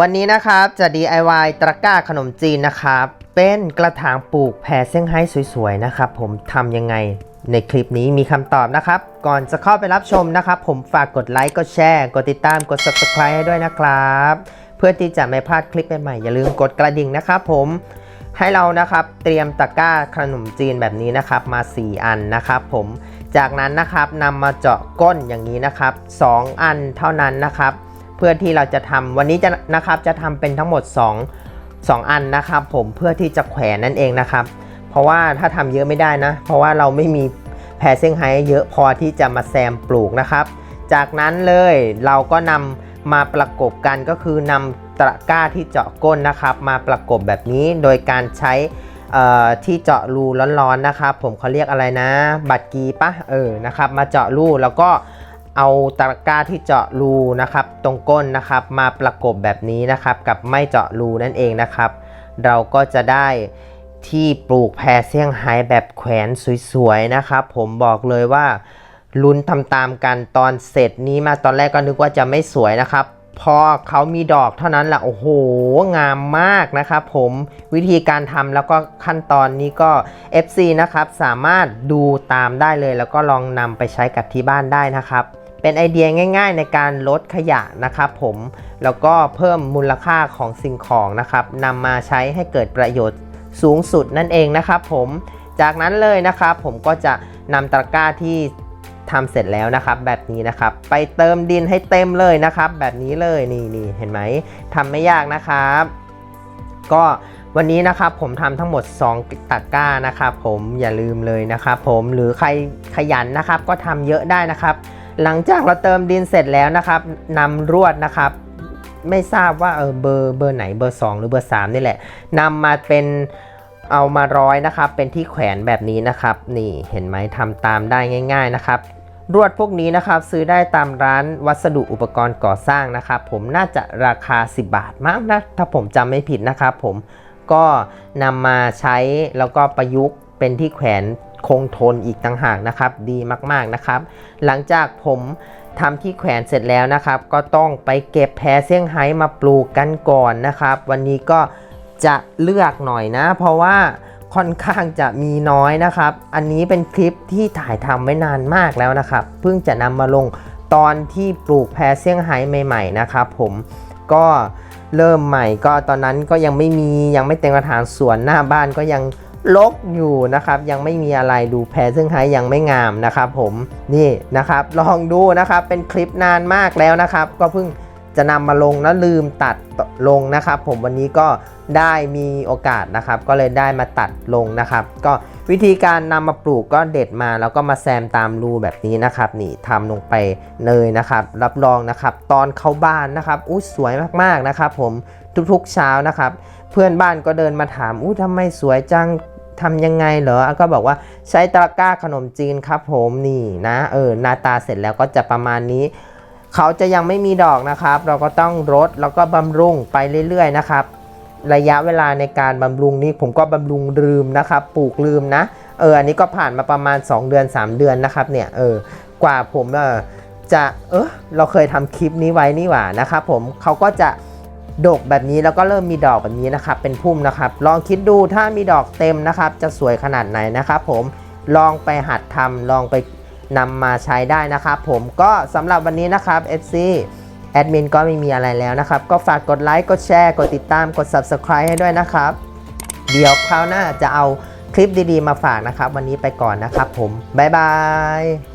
วันนี้นะครับจะ DIY ตะกร้าขนมจีนนะครับ เป็นกระถางปลูกแผ่เซี่ยงไฮ้สวยๆนะครับ ผมทำยังไงในคลิปนี้มีคำตอบนะครับ ก่อนจะเข้าไปรับชมนะครับ ผมฝากกดไลค์กดแชร์กดติดตามกด subscribe ให้ด้วยนะครับ เพื่อที่จะไม่พลาดคลิปใหม่ๆอย่าลืมกดกระดิ่งนะครับผมให้เรานะครับเตรียมตะกร้าขนมจีนแบบนี้นะครับมา 4 อันนะครับ ผมจากนั้นนะครับนำมาเจาะก้นอย่างนี้นะครับ 2 อันเท่านั้นนะครับ พื่อที่เราจะทำวันนี้จะนะครับจะทำเป็นทั้งหมด 2 2 อันนะครับผมเพื่อที่จะแขวนนั่นเองนะครับ เพราะว่าถ้าทำเยอะไม่ได้นะ เพราะว่าเราไม่มีแพรเซี่ยงไฮ้เยอะพอที่จะมาแซมปลูกนะครับ จากนั้นเลยเราก็นำมาประกบกันก็คือนำตะกร้าที่เจาะก้นนะครับ มาประกบแบบนี้โดยการใช้ที่เจาะรูร้อนๆนะครับ ผมเขาเรียกอะไรนะ บัตรกีปะเออนะครับ มาเจาะรูแล้วก็ เอาตะกร้าที่เจาะรูนะครับ ตรงก้นนะครับมาประกบแบบนี้นะครับ กับไม่เจาะรูนั่นเองนะครับ เราก็จะได้ที่ปลูกแพรเซี่ยงไฮ้แบบแขวนสวยๆนะครับ ผมบอกเลยว่าลุ้นทำตามกันตอนเสร็จนี้มาตอนแรกก็นึกว่าจะไม่สวยนะครับ พอเขามีดอกเท่านั้นแหละโอ้โห งามมากนะครับผมวิธีการทำแล้วก็ขั้นตอนนี้ก็ FC นะครับ สามารถดูตามได้เลย แล้วก็ลองนำไปใช้กับที่บ้านได้นะครับ เป็นไอเดียง่าย ๆ ในการลดขยะนะครับผมแล้วก็เพิ่มมูลค่าของสิ่งของนะครับนำมาใช้ให้เกิดประโยชน์สูงสุดนั่นเองนะครับผมจากนั้นเลยนะครับผมก็จะนำตะกร้าที่ทำเสร็จแล้วนะครับ แบบนี้นะครับ ไปเติมดินให้เต็มเลยนะครับ แบบนี้เลยนี่นี่เห็นไหมทำไม่ยากนะครับ ก็วันนี้นะครับผมทำทั้งหมด 2ตะกร้านะครับ ผมอย่าลืมเลยนะครับ ผมหรือใครขยันนะครับ ก็ทำเยอะได้นะครับ หลังจากเราเติมดินเสร็จแล้วนะครับนำรวดนะครับ ไม่ทราบว่าเออเบอร์เบอร์ไหนเบอร์ 2 หรือเบอร์ 3 นี่แหละนำมาเป็นเอามาร้อยนะครับ เป็นที่แขวนแบบนี้นะครับ นี่เห็นไหมทำตามได้ง่าย ๆนะครับรวดพวกนี้นะครับซื้อได้ตามร้านวัสดุอุปกรณ์ก่อสร้างนะครับ ผมน่าจะราคา 10 บาทมั้งนะถ้าผมจำไม่ผิดนะครับ ผมก็นำมาใช้แล้วก็ประยุกต์เป็นที่แขวน คงทนอีกต่างหากนะครับ ดีมากๆนะครับ หลังจากผมทำที่แขวนเสร็จแล้วนะครับ ก็ต้องไปเก็บแพรเซี่ยงไฮ้มาปลูกกันก่อนนะครับ วันนี้ก็จะเลือกหน่อยนะ เพราะว่าค่อนข้างจะมีน้อยนะครับ อันนี้เป็นคลิปที่ถ่ายทำไว้นานมากแล้วนะครับ เพิ่งจะนำมาลงตอนที่ปลูกแพรเซี่ยงไฮ้ใหม่ ๆ นะครับ ผมก็เริ่มใหม่ก็ตอนนั้นก็ยังไม่มียังไม่เต็มกระถางสวนหน้าบ้านก็ยัง ลกอยู่นะครับ ยังไม่มีอะไรดูแพรซึ่งไฮยังไม่งามนะครับ ผมนี่นะครับ ลองดูนะครับ เป็นคลิปนานมากแล้วนะครับ ก็เพิ่งจะนำมาลงแล้วลืมตัดลงนะครับ ผมวันนี้ก็ได้มีโอกาสนะครับ ก็เลยได้มาตัดลงนะครับ ก็วิธีการนำมาปลูกก็เด็ดมา แล้วก็มาแซมตามรูแบบนี้นะครับ นี่ทำลงไปเลยนะครับ รับรองนะครับ ตอนเข้าบ้านนะครับอุ้ยสวยมากๆนะครับ ผมทุกๆเช้านะครับ เพื่อนบ้านก็เดินมาถามอู้ทำไมสวยจัง ทำยังไงเหรอก็บอกว่าใช้ตะกร้าขนมจีนครับผมนี่นะเออหน้าตาเสร็จแล้วก็จะประมาณนี้ เขาจะยังไม่มีดอกนะครับ เราก็ต้องรดแล้วก็บำรุงไปเรื่อยๆนะครับระยะเวลาในการบำรุงนี้ผมก็บำรุงลืมนะครับปลูกลืมนะเอออันนี้ก็ผ่านมาประมาณ 2 เดือน 3 เดือนนะครับเนี่ยเออกว่าผมเออจะเออเราเคยทำคลิปนี้ไว้นี่หว่านะครับผมเขาก็จะ ดกแบบนี้แล้วก็เริ่มมีดอกแบบนี้นะครับ เป็นพุ่มนะครับ ลองคิดดูถ้ามีดอกเต็มนะครับ จะสวยขนาดไหนนะครับ ผมลองไปหัดทำลองไปนำมาใช้ได้นะครับ ผมก็สำหรับวันนี้นะครับ FC แอดมินก็ไม่มีอะไรแล้วนะครับ ก็ฝากกดไลค์กดแชร์ กดติดตามกด Subscribe ให้ด้วยนะครับ เดี๋ยวคราวหน้าจะเอาคลิปดีๆมาฝากนะครับ วันนี้ไปก่อนนะครับ ผมบ๊ายบาย